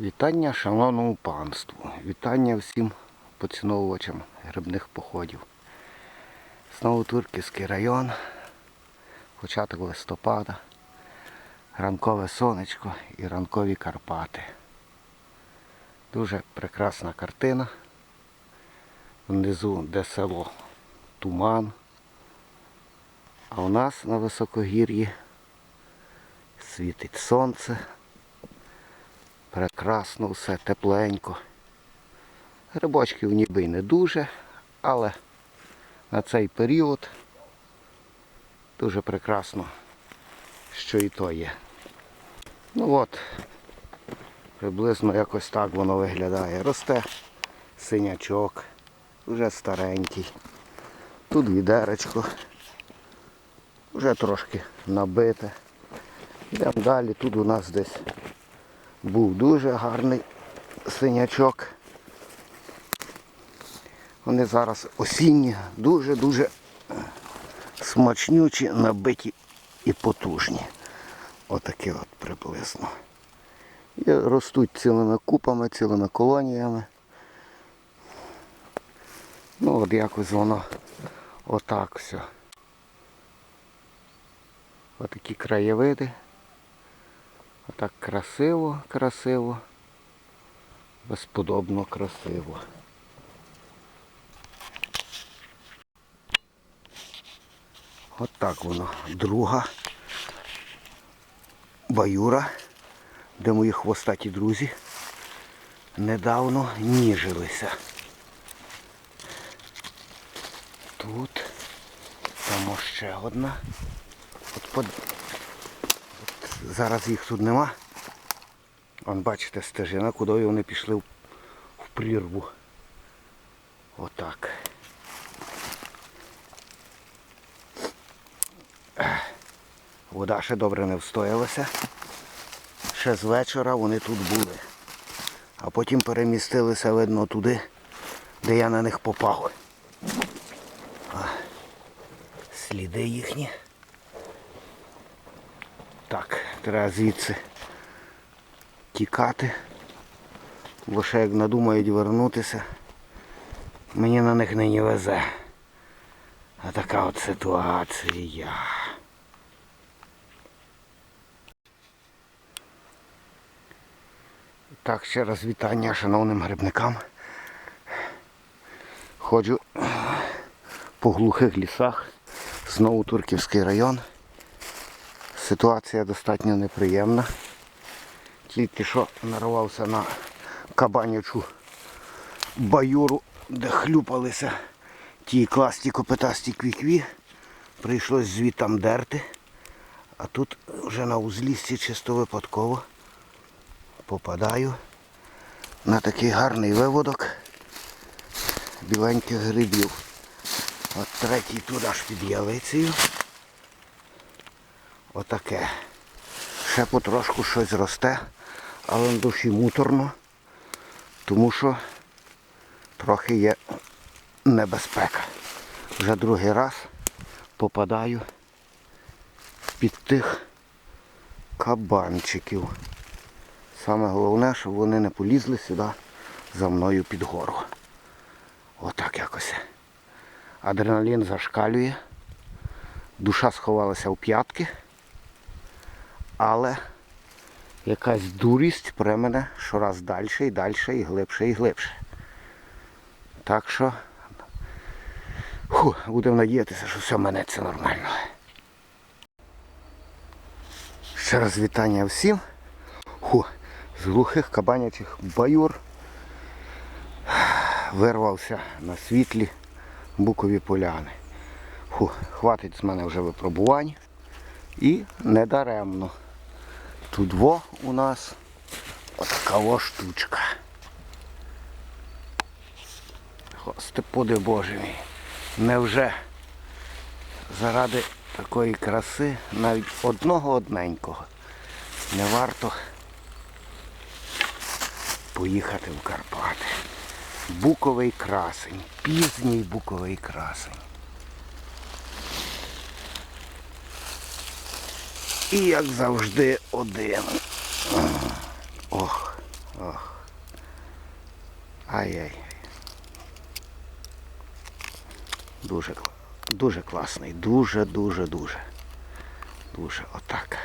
Вітання шановному панству. Вітання всім поціновувачам грибних походів. Знову Турківський район, початок листопада, ранкове сонечко і ранкові Карпати. Дуже прекрасна картина. Внизу де село Туман. А у нас на високогір'ї світить сонце. Прекрасно все, тепленько. Грибочків ніби й не дуже, але на цей період дуже прекрасно, що і то є. Ну от, приблизно якось так воно виглядає. Росте синячок, вже старенький. Тут відеречко, вже трошки набите. Йдемо далі, тут у нас десь був дуже гарний синячок. Вони зараз осінні, дуже-дуже смачнючі, набиті і потужні. Отакі от приблизно. І ростуть цілими купами, цілими колоніями. Ну от якось воно отак все. Отакі краєвиди. Отак красиво, красиво, безподобно красиво. От так воно. Друга баюра, де мої хвостаті друзі недавно ніжилися. Тут, там ще одна. От под... Зараз їх тут нема. Вон бачите стежина, куди вони пішли в прірву. Отак. Вода ще добре не встоялася. Ще з вечора вони тут були. А потім перемістилися, видно, туди, де я на них попав. А, Сліди їхні. Так, треба звідси тікати. Бо ще як надумають вернутися, мені на них нині везе. А така от ситуація. Так, ще раз вітання шановним грибникам. Ходжу по глухих лісах. Знову Турківський район. Ситуація достатньо неприємна. Тільки що нарвався на кабанячу баюру, де хлюпалися ті класті копитасті квікві. Прийшлось звітам дерти. А тут вже на узліссі чисто випадково попадаю на такий гарний виводок біленьких грибів. От третій тут аж під ялицею. Отаке. Ще потрошку щось росте, але на душі муторно, тому що трохи є небезпека. Вже другий раз попадаю під тих кабанчиків. Саме головне, щоб вони не полізли сюди за мною під гору. Отак якось. Адреналін зашкалює. Душа сховалася в п'ятки. Але якась дурість при мене щораз далі і далі, і глибше, і глибше. Так що фу, будемо надіятися, що все минеться нормально. Ще раз вітання всім. Фу, з глухих кабанячих баюр вирвався на світлі букові поляни. Фу, хватить з мене вже випробувань. І недаремно. Тут во у нас отака во штучка. Господи Боже мій. Невже заради такої краси навіть одного одненького не варто поїхати в Карпати. Буковий красень, пізній буковий красень. І як завжди один. Ох, ох. Ай-яй. Дуже дуже класний. Дуже-дуже-дуже. Дуже отак.